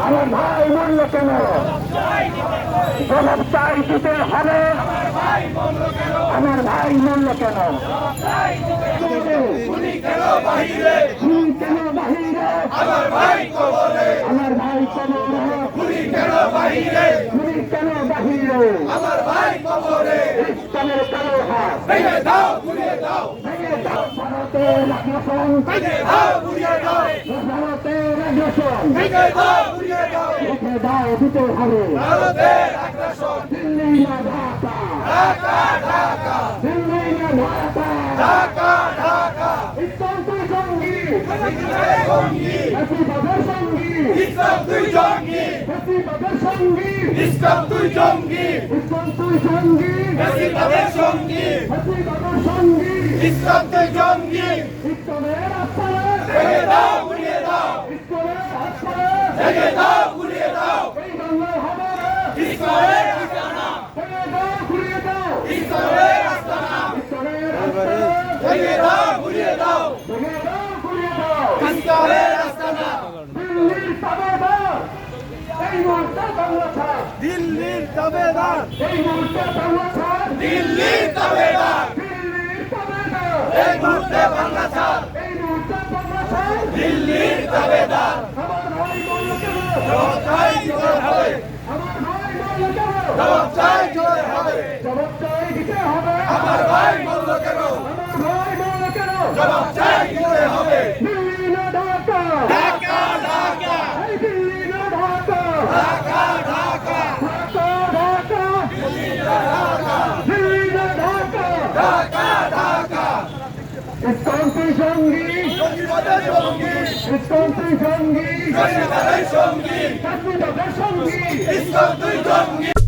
আমার ভাই বলল কেন জবাব চাই দিতে হবে আমার ভাই বলল কেন কেন বাহিরে আমার ভাই কবরে খুনি কেন বাহিরে? আমার ভাই কবরে। ইসলামের কালো হাত। ভেঙে দাও ঘুরিয়ে দাও। ভেঙে দাও ভারতের আগ্রাসন ভেঙে দাও ঘুরিয়ে দাও। ভারতের আগ্রাসন ভেঙে দাও ঘুরিয়ে দাও। লিখে দাও দিতে হবে। ভারতের আগ্রাসন দিল্লি না ঢাকা। ঢাকা ঢাকা। দিল্লি না ঢাকা। ঢাকা ইসলাম তুই সঙ্গী জঙ্গি হাসিবাদের সঙ্গী ইসলাম তুই জঙ্গি ইসলাম তুই জঙ্গি ইসলাম তুই সঙ্গী ইসলাম তুই জঙ্গি ইসলামের ভেঙে দাও ঘুরিয়ে দাও ভেঙে দাও ঘুরিয়ে দাও। ইসলামের আস্তানা ভেঙে দাও ঘুরিয়ে দাও ইসলামের ইসলামের ভেঙে দাও ঘুরিয়ে দাও ভেঙে দাও ঘুরিয়ে দাও ইসলামের আস্তানা দিল্লির তাবেদার এই মুহূর্তে বাংলা ছাড় দিল্লির দাবেদার এই মুহূর্তে বাংলা ছাড়। দিল্লির দাবেদার দিল্লির তাবেদার। এই মুহূর্তে বাংলা ছাড়। এই মুহূর্তে বাংলা ছাড়। দিল্লির দাবেদার আমার ভাই বলল কেন? চাই দিতে হবে। আমার ভাই বলল কেন? চাই দিতে হবে। জবাব চাই দিতে হবে। আমার ভাই বলল আমার ভাই বলল জবাব চাই দিতে হবে দিল্লি না ঢাকা ঢাকা ঢাকা এই দিল্লি না ঢাকা ঢাকা ঢাকা ঢাকা ঢাকা দিল্লি না ঢাকা ঢাকা ঢাকা ইসলাম তুই সঙ্গী ইসলাম তুই সঙ্গী সঙ্গী সঙ্গী